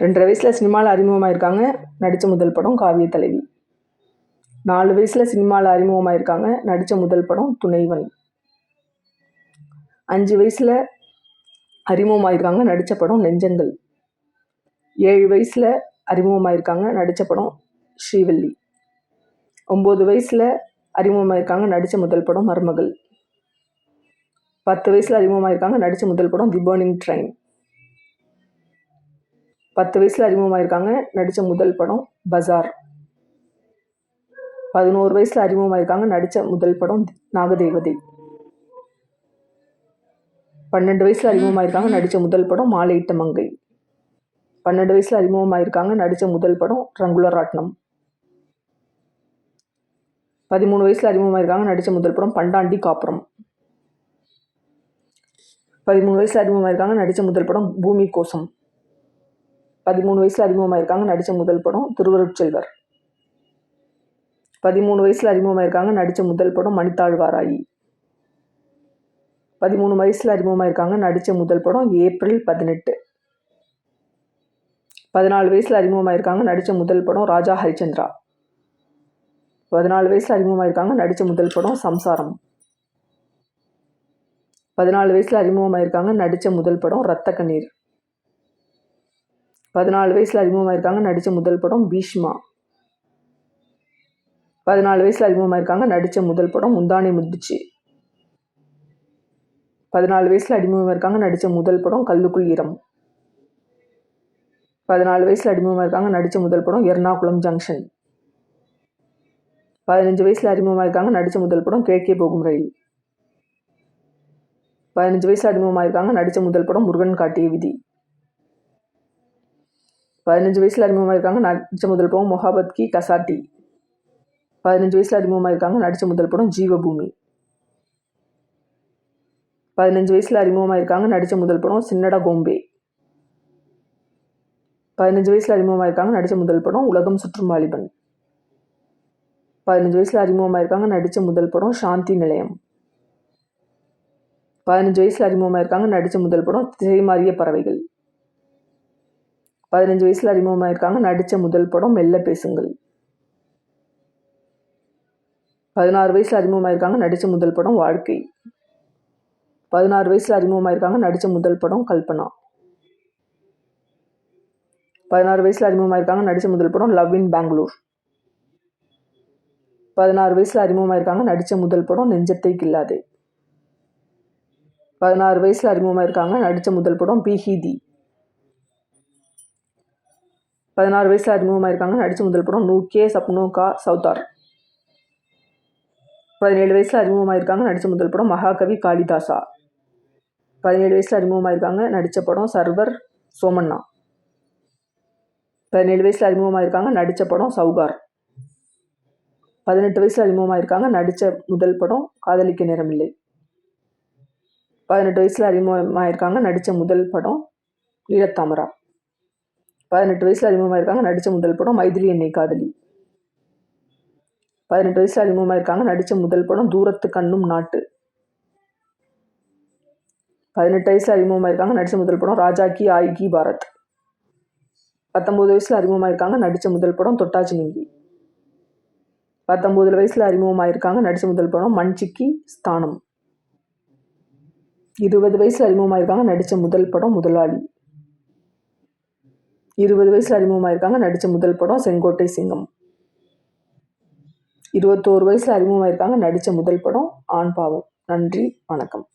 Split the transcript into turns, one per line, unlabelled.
ரெண்டரை வயசில் சினிமாவில் அறிமுகமாயிருக்காங்க நடித்த முதல் படம் காவிய தலைவி. நாலு வயசில் சினிமாவில் அறிமுகமாயிருக்காங்க நடித்த முதல் படம் துணைவன். அஞ்சு வயசில் அறிமுகமாயிருக்காங்க நடித்த படம் நெஞ்சங்கள். ஏழு வயசில் அறிமுகமாயிருக்காங்க நடித்த படம் ஸ்ரீவல்லி. ஒம்பது வயசில் அறிமுகமாயிருக்காங்க நடித்த முதல் படம் மருமகள். பத்து வயசில் அறிமுகமாயிருக்காங்க நடித்த முதல் படம் தி பேர்னிங் ட்ரெயின். பத்து வயசில் அறிமுகமாயிருக்காங்க. நடித்த முதல் படம் பஜார் பதினோரு வயசில் அறிமுகமாயிருக்காங்க. நடித்த முதல் படம் நாகதேவதை. பன்னெண்டு வயசில் அறிமுகமாயிருக்காங்க. நடித்த முதல் படம் மாலையிட்ட மங்கை பன்னெண்டு வயசில் அறிமுகமாயிருக்காங்க. நடித்த முதல் படம் ரங்குல ராட்னம் பதிமூணு வயசில் அறிமுகமாயிருக்காங்க. நடித்த முதல் படம் பண்டாண்டி காப்புரம். பதிமூணு வயசில் அறிமுகமாயிருக்காங்க. நடித்த முதல் படம் பூமி கோசம் பதிமூணு வயசில் அறிமுகமாயிருக்காங்க நடித்த முதல் படம் திருவருட்செல்வர். பதிமூணு வயசில் அறிமுகமாயிருக்காங்க நடித்த முதல் படம் மணித்தாழ்வாராயி. பதிமூணு வயசில் அறிமுகமாயிருக்காங்க நடித்த முதல் படம் ஏப்ரல் பதினெட்டு. பதினாலு வயசில் அறிமுகமாயிருக்காங்க நடித்த முதல் படம் ராஜா ஹரிச்சந்திரா. பதினாலு வயசில் அறிமுகமாயிருக்காங்க நடித்த முதல் படம் சம்சாரம். பதினாலு வயசில் அறிமுகமாயிருக்காங்க நடித்த முதல் படம் ரத்த கண்ணீர் பதினாலு வயசில் அறிமுகமாயிருக்காங்க நடித்த முதல் படம் பீஷ்மா. பதினாலு வயசில் அறிமுகமாயிருக்காங்க நடித்த முதல் படம் முந்தானி முதிச்சு பதினாலு வயசில் அறிமுகமாயிருக்காங்க நடித்த முதல் படம் கல்லுக்குள் ஈரம். பதினாலு வயசில் அறிமுகமாயிருக்காங்க நடித்த முதல் படம் எர்ணாகுளம் ஜங்ஷன். பதினஞ்சு வயசில் அறிமுகமாயிருக்காங்க நடித்த முதல் படம் கிழக்கே போகும் ரயில். பதினஞ்சு வயசில் அறிமுகமாயிருக்காங்க நடித்த முதல் படம் முருகன் காட்டிய விதி. பதினஞ்சு வயசில் அறிமுகமாயிருக்காங்க நடித்த முதல் படம் மொஹாபத் கி கசாட்டி. பதினஞ்சு வயசில் அறிமுகமாயிருக்காங்க நடித்த முதல் படம் ஜீவபூமி. பதினஞ்சு வயசில் அறிமுகமாயிருக்காங்க நடித்த முதல் படம் சின்னடா கோம்பே. பதினஞ்சு வயசில் அறிமுகமாயிருக்காங்க நடித்த முதல் படம் உலகம் சுற்றும் வாலிபன். பதினஞ்சு வயசில் அறிமுகமாயிருக்காங்க நடித்த முதல் படம் சாந்தி நிலையம். பதினஞ்சு வயசில் அறிமுகமாயிருக்காங்க நடித்த முதல் படம் திசை மாறிய பறவைகள். பதினஞ்சு வயசில் அறிமுகமாயிருக்காங்க நடித்த முதல் படம் மெல்ல பேசுங்கள். பதினாறு வயசில் அறிமுகமாயிருக்காங்க நடித்த முதல் படம் வாழ்க்கை. பதினாறு வயசில் அறிமுகமாயிருக்காங்க நடித்த முதல் படம் கல்பனா. பதினாறு வயசில் அறிமுகமாயிருக்காங்க நடித்த முதல் படம் லவ் இன் பெங்களூர். பதினாறு வயசில் அறிமுகமாயிருக்காங்க நடித்த முதல் படம் நெஞ்சத்தை கில்லாதே பதினாறு வயசில் அறிமுகமாயிருக்காங்க நடித்த முதல் படம் பிஹிதி பதினாறு வயசில் அறிமுகமாயிருக்காங்க. நடித்த முதல் படம் நூக்கே சப்னோ கா சவுதார். பதினேழு வயசில் அறிமுகமாயிருக்காங்க. நடித்த முதல் படம் மகாகவி காளிதாசா. பதினேழு வயசில் அறிமுகமாயிருக்காங்க. நடித்த படம் சர்வர் சோமண்ணா. பதினேழு வயசில் அறிமுகமாயிருக்காங்க. நடித்த படம் சவுகார். பதினெட்டு வயசில் அறிமுகமாயிருக்காங்க. நடித்த முதல் படம் காதலிக்க நேரமில்லை. பதினெட்டு வயசில் அறிமுகமாயிருக்காங்க. நடித்த முதல் படம் ஈழத்தாமரா பதினெட்டு வயசில் அறிமுகமாயிருக்காங்க. நடித்த முதல் படம் மைதிலி என்னை காதலி. பதினெட்டு வயசில் அறிமுகமாயிருக்காங்க. நடித்த முதல் படம் தூரத்து கண்ணும் நாட்டு. பதினெட்டு வயசில் அறிமுகமாயிருக்காங்க. நடித்த முதல் படம் ராஜா கி ஆய் கி பாரத். பத்தொம்போது வயசில் அறிமுகமாயிருக்காங்க. நடித்த முதல் படம் தொட்டாச்சி நீங்கி பத்தொம்போது வயசில் அறிமுகமாயிருக்காங்க. நடித்த முதல் படம் மண்சிக்கி ஸ்தானம். இருபது வயசில் அறிமுகமாயிருக்காங்க. நடித்த முதல் படம் முதலாளி. இருபது வயசில் அறிமுகமாயிருக்காங்க. நடித்த முதல் படம் செங்கோட்டை சிங்கம். இருபத்தோரு வயசில் அறிமுகமாயிருக்காங்க. நடித்த முதல் படம் ஆண் பாவம். நன்றி. வணக்கம்.